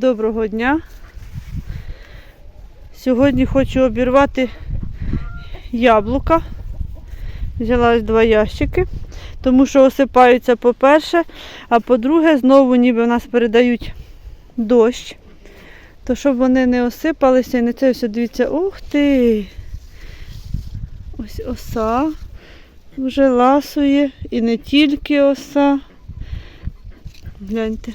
доброго дня. Сьогодні хочу обірвати яблука. Взяла два ящики, тому що осипаються по-перше, а по-друге, знову ніби в нас передають дощ. То щоб вони не осипалися і не це все, дивіться, ух ти! Ось оса вже ласує і не тільки оса. Гляньте.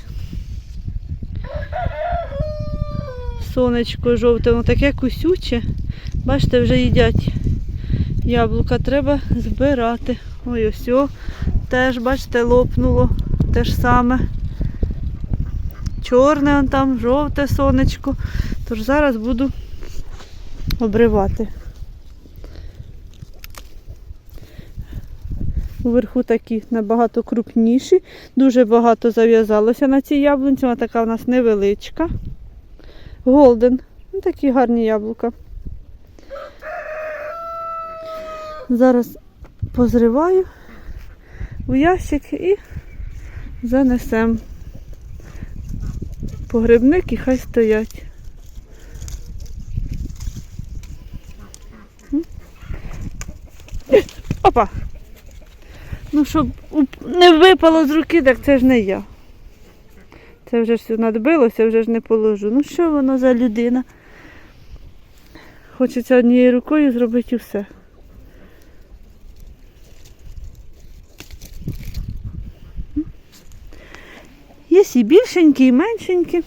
Сонечко жовте, воно таке кусюче. Бачите, вже їдять яблука. Треба збирати. Ой, ось о, теж, бачите, лопнуло. Те ж саме. Чорне он там, жовте сонечко. Тож зараз буду обривати. Уверху такі набагато крупніші. Дуже багато зав'язалося на цій яблунці. Вона така у нас невеличка. Голден. Ну, такі гарні яблука. Зараз позриваю у ящик і занесемо. Погребник і хай стоять. Опа! Ну, щоб не випало з руки, так це ж не я. Це вже ж надбилося, вже ж не положу. Ну що воно за людина? Хочеться однією рукою зробити і все. Є і більшенькі, і меншенькі.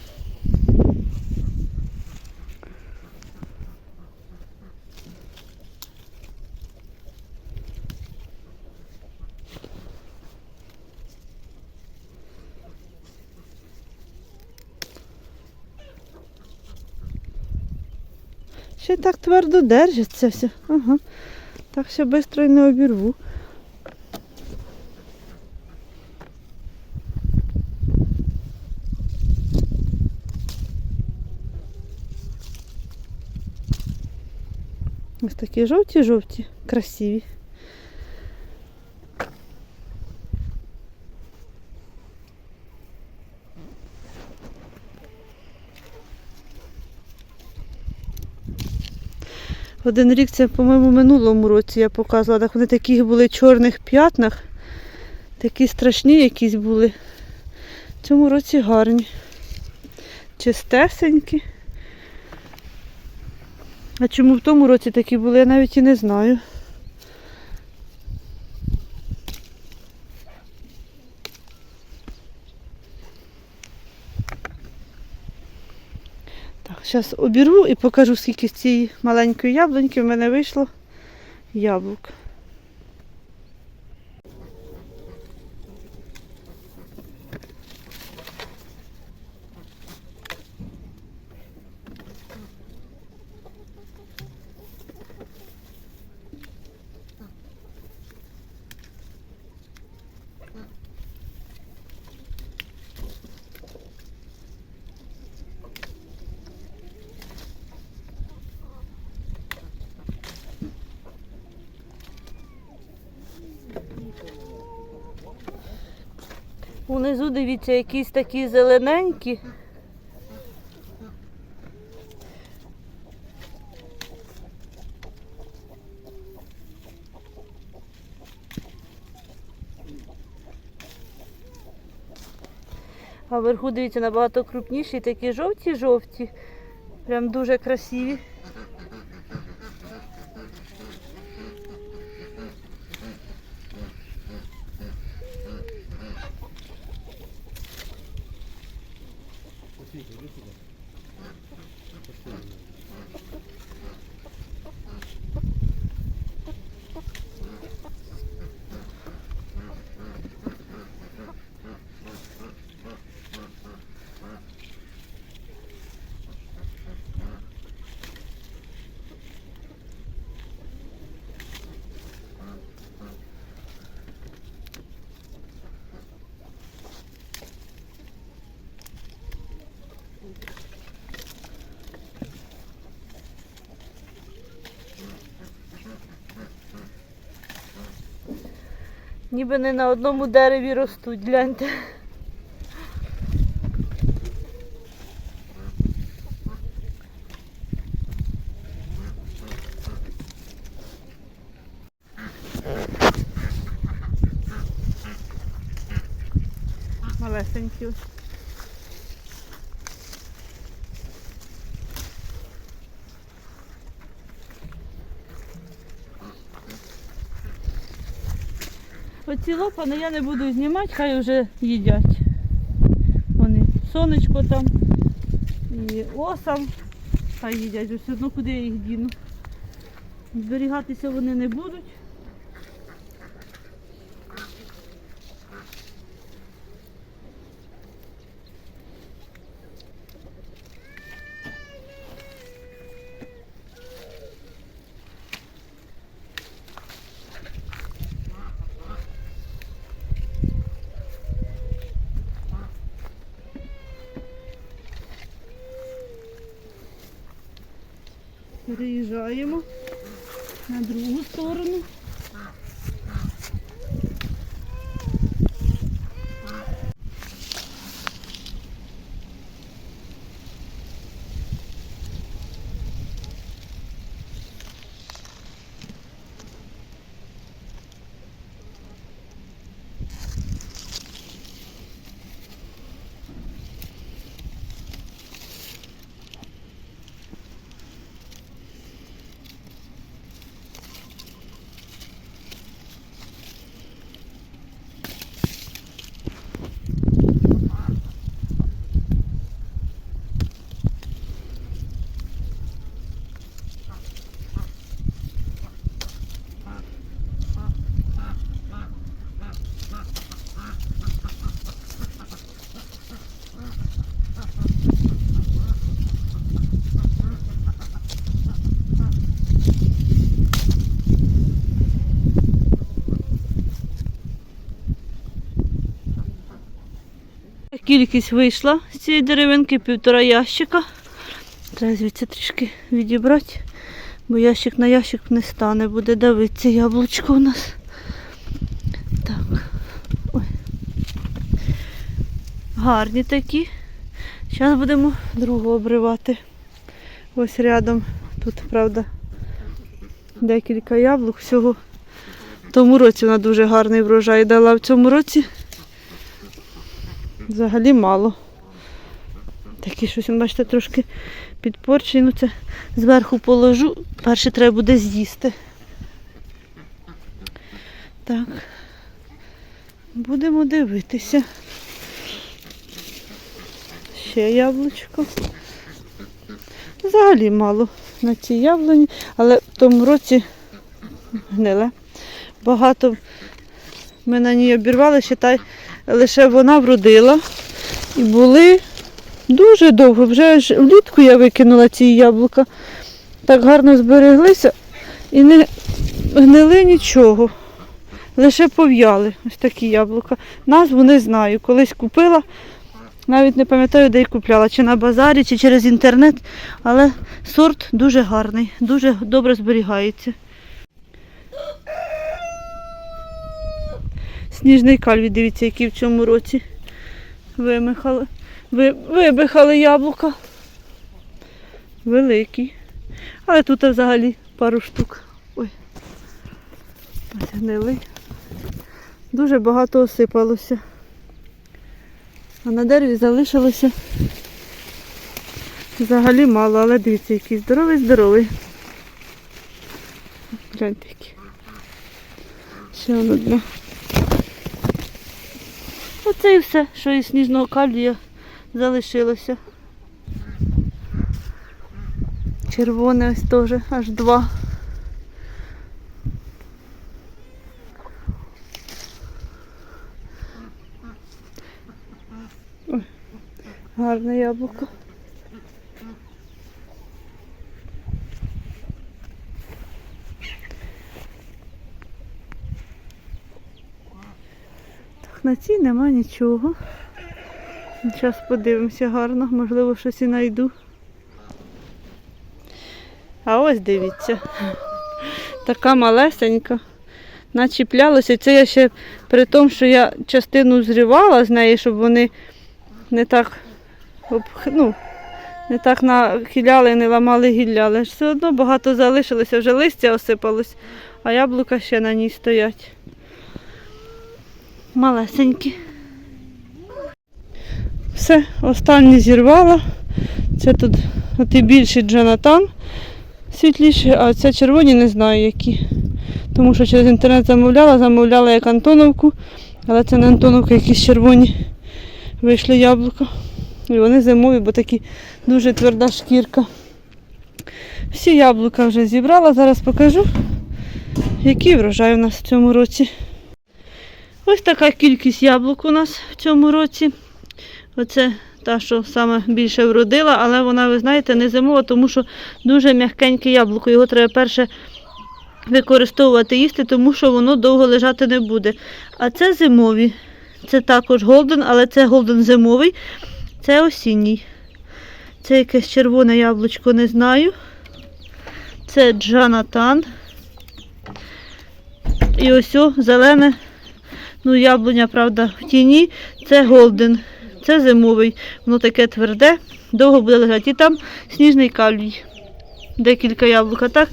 Ще так твердо держиться все. Ага. Так ще швидко і не обірву. Ось такі жовті-жовті, красиві. Один рік це, по-моєму, минулому році я показувала. Так вони такі були в чорних п'ятнах. Такі страшні якісь були. В цьому році гарні. Чистесенькі. А чому в тому році такі були, я навіть і не знаю. Зараз обірву і покажу, скільки з цієї маленької яблуньки в мене вийшло яблук. Унизу, дивіться, якісь такі зелененькі. А вверху, дивіться, набагато крупніші, такі жовті-жовті. Прям дуже красиві. ніби не на одному дереві ростуть, гляньте. Малесенькі. Ось. але я не буду знімати, хай вже їдять. Вони сонечко там і осам. Хай їдять, все одно куди я їх діну. Зберігатися вони не будуть. Переїжджаємо на другу сторону. Кількість вийшла з цієї деревинки, півтора ящика. Треба звідси трішки відібрати, бо ящик на ящик не стане, буде давитися яблучко у нас. Так. Ой. Гарні такі. Зараз будемо другу обривати. Ось рядом. Тут, правда, декілька яблук. Всього в тому році вона дуже гарний врожай дала. В цьому році взагалі мало. Такі щось, бачите, трошки підпорчені. Ну це зверху положу. Перше треба буде з'їсти. Так. Будемо дивитися. Ще яблучко. Взагалі мало на цій яблуні, але в тому році гниле. Багато ми на ній обірвали, считай, лише вона вродила. І були дуже довго. Вже ж влітку я викинула ці яблука. Так гарно збереглися і не гнили нічого. Лише пов'яли ось такі яблука. Назву не знаю. Колись купила, навіть не пам'ятаю, де й купляла, чи на базарі, чи через інтернет, але сорт дуже гарний, дуже добре зберігається. Сніжний кальві, дивіться, який в цьому році вимихали. Ви, вибихали яблука. Великий. Але тут взагалі пару штук. Ой. Ось. Дуже багато осипалося. А на дереві залишилося взагалі мало, але дивіться, який здоровий, здоровий. Гляньте який. Ще одне. Оце і все, що із сніжного калія залишилося. Червоне ось теж, аж два. Гарне яблуко. На цій нема нічого. Зараз подивимося гарно, можливо, щось і знайду. А ось дивіться. Така малесенька. Начіплялося. Це я ще при тому, що я частину зривала з неї, щоб вони не так ну, не так нахиляли, не ламали гілля. Але все одно багато залишилося, вже листя осипалось, а яблука ще на ній стоять. Малесенькі. Все, останнє зірвала. Це тут оті більші Джонатан світліші, а це червоні не знаю які. Тому що через інтернет замовляла, замовляла як Антоновку, але це не Антоновка, якісь червоні вийшли яблука. І вони зимові, бо такі дуже тверда шкірка. Всі яблука вже зібрала, зараз покажу, який врожай у нас в цьому році. Ось така кількість яблук у нас в цьому році. Оце та, що саме більше вродила, але вона, ви знаєте, не зимова, тому що дуже м'якеньке яблуко. Його треба перше використовувати їсти, тому що воно довго лежати не буде. А це зимові. Це також голден, але це голден зимовий, це осінній. Це якесь червоне яблучко, не знаю. Це Джанатан. І ось о, зелене, ну яблуня, правда, в тіні. Це голден. Це зимовий. Воно таке тверде, довго буде лежати. І там сніжний калій. Декілька яблук. А так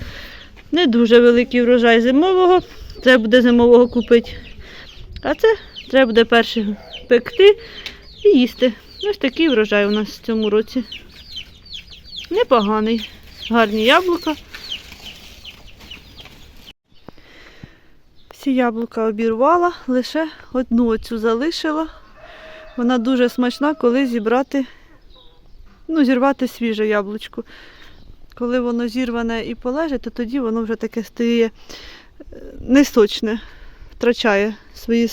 не дуже великий врожай зимового. Треба буде зимового купити. А це треба буде перше пекти і їсти. Ось такий врожай у нас в цьому році. Непоганий. Гарні яблука. Всі яблука обірвала, лише одну оцю залишила. Вона дуже смачна, коли зібрати, ну, зірвати свіже яблучко. Коли воно зірване і полежить, то тоді воно вже таке стає е, несочне, втрачає свої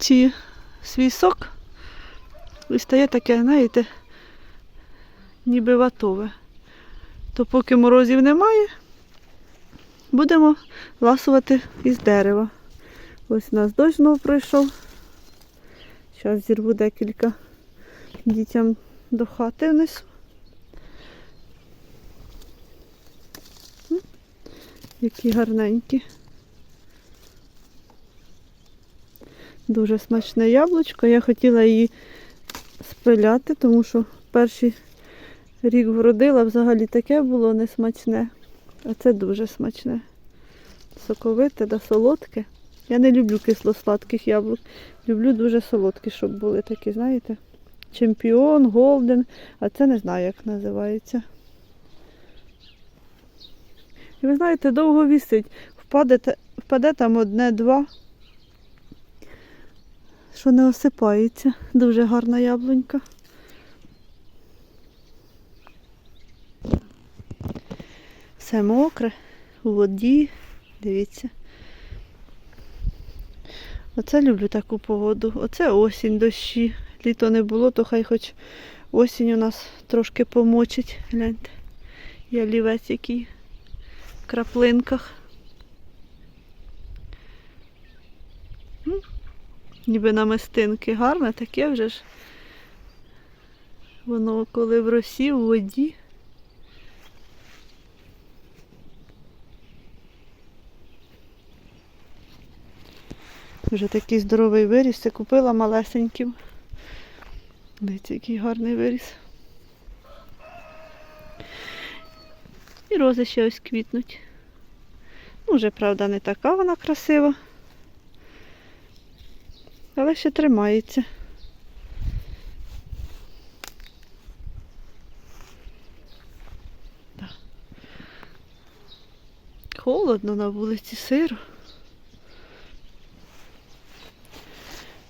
ці... свій сок і стає таке, знаєте, ніби ватове. То поки морозів немає, будемо ласувати із дерева. Ось у нас дощ знову пройшов. Зараз зірву декілька дітям до хати внесу. Які гарненькі. Дуже смачне яблучко. Я хотіла її спиляти, тому що перший рік вродила, взагалі таке було несмачне. А це дуже смачне. Соковите да солодке. Я не люблю кисло-сладких яблук. Люблю дуже солодкі, щоб були такі, знаєте. Чемпіон, голден, а це не знаю, як називається. І ви знаєте, довго вісить. Впаде, впаде там одне-два, що не осипається. Дуже гарна яблунька. Все мокре, у воді. Дивіться. Оце люблю таку погоду. Оце осінь, дощі. Літо не було, то хай хоч осінь у нас трошки помочить. Гляньте. Я лівець який в краплинках. Ніби намистинки гарне, таке вже ж. Воно коли в росі, в воді. Вже такий здоровий виріс. Це купила малесеньким. Дивіться, який гарний виріс. І рози ще ось квітнуть. Ну, вже, правда, не така вона красива. Але ще тримається. Холодно на вулиці сиро.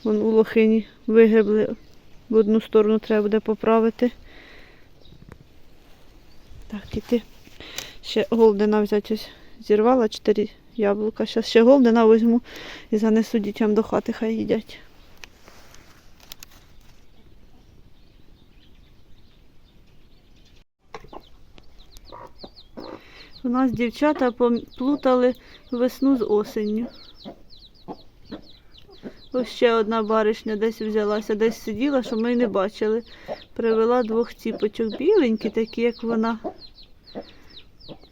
Вон у лохині вигребли. В одну сторону треба буде поправити. Так, іти. Ще голдена взяти ось. Зірвала чотири яблука. Зараз ще голдена візьму і занесу дітям до хати, хай їдять. У нас дівчата плутали весну з осенню. Ось ще одна баришня десь взялася, десь сиділа, що ми й не бачили. Привела двох ціпочок. Біленькі такі, як вона.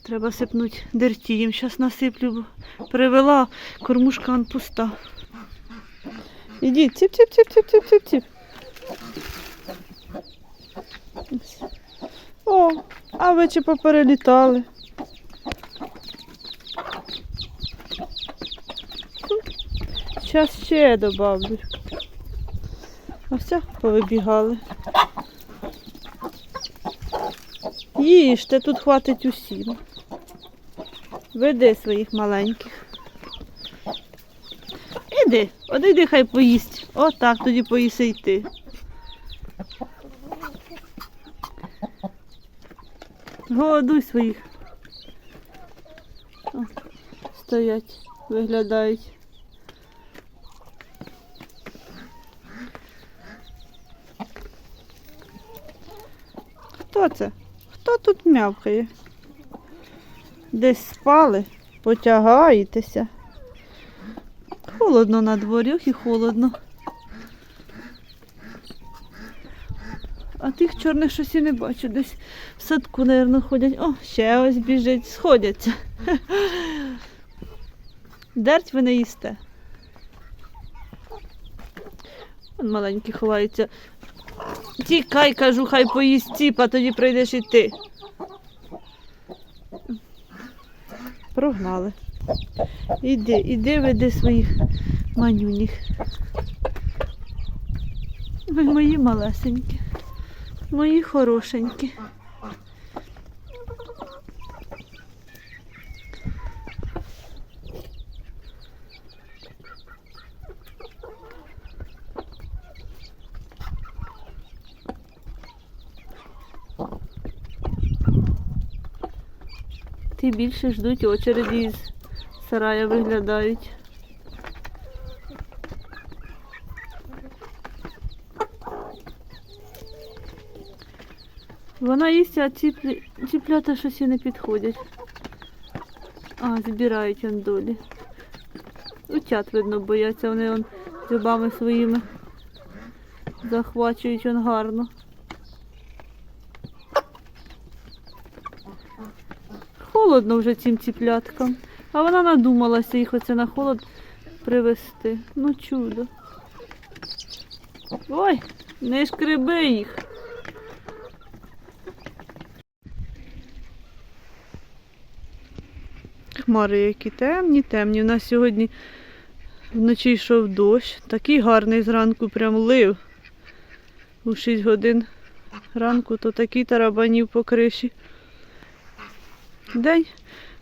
Треба сипнути дерті. Їм зараз насиплю. Привела, кормушка пуста. Ідіть, ціп, ціп, ціп, ціп, ціп, ціп, ціп. О, а ви чи поперелітали? Зараз ще добавлю. А все, повибігали. Їжте, тут хватить усім. Веди своїх маленьких. Іди, одійди, хай поїсть. Отак тоді поїси й ти. Голодуй своїх. О, стоять, виглядають. Хто це? Хто тут мявкає? Десь спали, потягаєтеся. Холодно на дворі, ох і холодно. А тих чорних щось і не бачу. Десь в садку, мабуть, ходять. О, ще ось біжить, сходяться. Дерть ви не їсте. Вон маленький ховається. Тікай, кажу, хай поїсть ціп, а тоді прийдеш і ти. Прогнали. Іди, іди, веди своїх манюніх. Ви мої малесенькі, мої хорошенькі. Ті більше ждуть очереді із сарая виглядають. Вона їсть, а ці ціплята щось і не підходять. А, збирають он долі. Утят, видно, бояться, вони он зубами своїми захвачують он гарно. Холодно вже цим ціпляткам. А вона надумалася їх оце на холод привезти. Ну чудо. Ой, не шкреби їх. Хмари які темні, темні. У нас сьогодні вночі йшов дощ. Такий гарний зранку прям лив. У 6 годин ранку, то такий тарабанів по криші. День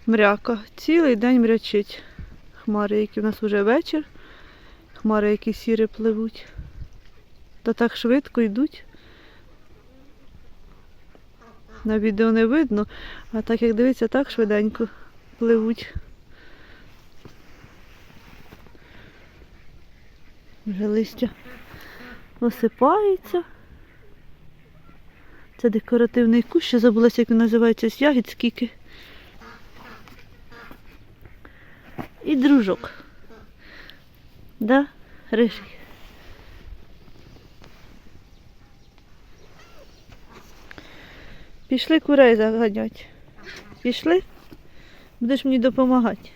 мряка, цілий день мрячить. Хмари, які в нас вже вечір, хмари, які сіри пливуть. Та так швидко йдуть. На відео не видно, а так як дивиться, так швиденько пливуть. Вже листя осипається. Це декоративний кущ, ще забулася, як він називається, з ягід скільки. І дружок. Да, рижий. Пішли курей заганять. Пішли? Будеш мені допомагати.